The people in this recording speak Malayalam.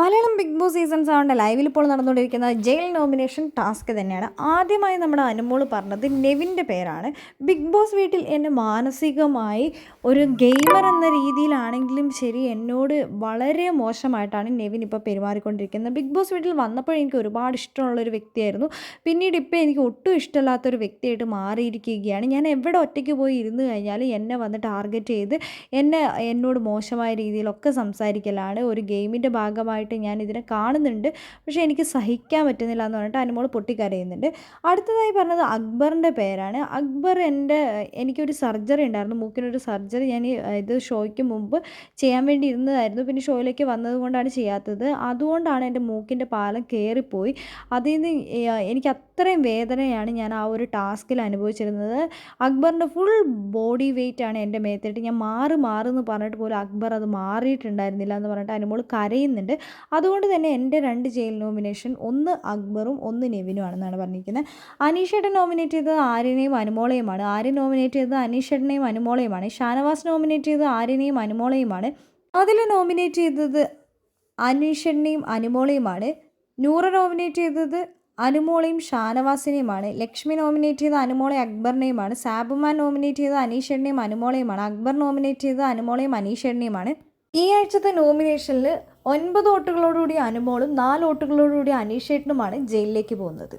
മലയാളം ബിഗ് ബോസ് സീസൺ സെവന്റെ ലൈവിൽ ഇപ്പോൾ നടന്നുകൊണ്ടിരിക്കുന്ന ജയിൽ നോമിനേഷൻ ടാസ്ക് തന്നെയാണ്. ആദ്യമായി നമ്മുടെ അനുമോൾ പറഞ്ഞത് നെവിന്റെ പേരാണ്. ബിഗ് ബോസ് വീട്ടിൽ എന്നെ മാനസികമായി ഒരു ഗെയിമർ എന്ന രീതിയിലാണെങ്കിലും ശരി എന്നോട് വളരെ മോശമായിട്ടാണ് നെവിൻ ഇപ്പോൾ പെരുമാറിക്കൊണ്ടിരിക്കുന്നത്. ബിഗ് ബോസ് വീട്ടിൽ വന്നപ്പോൾ എനിക്ക് ഒരുപാട് ഇഷ്ടമുള്ളൊരു വ്യക്തിയായിരുന്നു. പിന്നീട് ഇപ്പോൾ എനിക്ക് ഒട്ടും ഇഷ്ടമില്ലാത്തൊരു വ്യക്തിയായിട്ട് മാറിയിരിക്കുകയാണ്. ഞാൻ എവിടെ ഒറ്റയ്ക്ക് പോയി ഇരുന്ന് കഴിഞ്ഞാൽ എന്നെ വന്ന് ടാർഗറ്റ് ചെയ്ത് എന്നെ എന്നോട് മോശമായ രീതിയിലൊക്കെ സംസാരിക്കലാണ്. ഒരു ഗെയിമിന്റെ ഭാഗമായിട്ട് ഞാൻ ഇതിനെ കാണുന്നുണ്ട്. പക്ഷേ എനിക്ക് സഹിക്കാൻ പറ്റുന്നില്ല എന്ന് പറഞ്ഞിട്ട് അനുമോൾ പൊട്ടിക്കരയുന്നുണ്ട്. അടുത്തതായി പറഞ്ഞത് അക്ബറിന്റെ പേരാണ്. അക്ബർ എന്റെ എനിക്കൊരു സർജറി ഉണ്ടായിരുന്നു. മൂക്കിനൊരു സർജറി ഞാൻ ഇത് ഷോയ്ക്ക് മുമ്പ് ചെയ്യാൻ വേണ്ടി ഇരുന്നതായിരുന്നു. പിന്നെ ഷോയിലേക്ക് വന്നതുകൊണ്ടാണ് ചെയ്യാത്തത്. അതുകൊണ്ടാണ് എന്റെ മൂക്കിന്റെ പാലം കയറിപ്പോയി അതിൽ നിന്ന് എനിക്ക് അത്രയും വേദനയാണ് ഞാൻ ആ ഒരു ടാസ്കിൽ അനുഭവിച്ചിരുന്നത്. അക്ബറിന്റെ ഫുൾ ബോഡി വെയിറ്റ് ആണ് എന്റെ മേത്തിട്ട് ഞാൻ മാറി മാറുമെന്ന് പറഞ്ഞിട്ട് പോലും അക്ബർ അത് മാറിയിട്ടുണ്ടായിരുന്നില്ല എന്ന് പറഞ്ഞിട്ട് അനുമോൾ കരയുന്നുണ്ട്. അതുകൊണ്ട് തന്നെ എന്റെ രണ്ട് ജയിൽ നോമിനേഷൻ ഒന്ന് അക്ബറും ഒന്ന് നെവിനും ആണെന്നാണ് പറഞ്ഞിരിക്കുന്നത്. അനീഷേട്ടൻ നോമിനേറ്റ് ചെയ്തത് ആര്യനെയും അനുമോളയുമാണ്. ആര്യൻ നോമിനേറ്റ് ചെയ്തത് അനീഷേട്ടനെയും അനുമോളയുമാണ്. ഷാനവാസ് നോമിനേറ്റ് ചെയ്തത് ആര്യനെയും അനുമോളയുമാണ്. അതിൽ നോമിനേറ്റ് ചെയ്തത് അനീഷേട്ടനെയും അനുമോളയുമാണ്. നൂറ നോമിനേറ്റ് ചെയ്തത് അനുമോളയും ഷാനവാസിനെയുമാണ്. ലക്ഷ്മി നോമിനേറ്റ് ചെയ്ത അനുമോളെ അക്ബറിനെയുമാണ്. സാബുമാൻ നോമിനേറ്റ് ചെയ്ത അനീഷേട്ടനെയും അനുമോളയുമാണ്. അക്ബർ നോമിനേറ്റ് ചെയ്ത അനുമോളയും അനീഷേട്ടനെയുമാണ്. ഈ ആഴ്ചത്തെ നോമിനേഷനിൽ ഒൻപത് വോട്ടുകളോടുകൂടി അനുമോളും നാല് വോട്ടുകളോടുകൂടി അനീഷേട്ടനുമാണ് ജയിലിലേക്ക് പോകുന്നത്.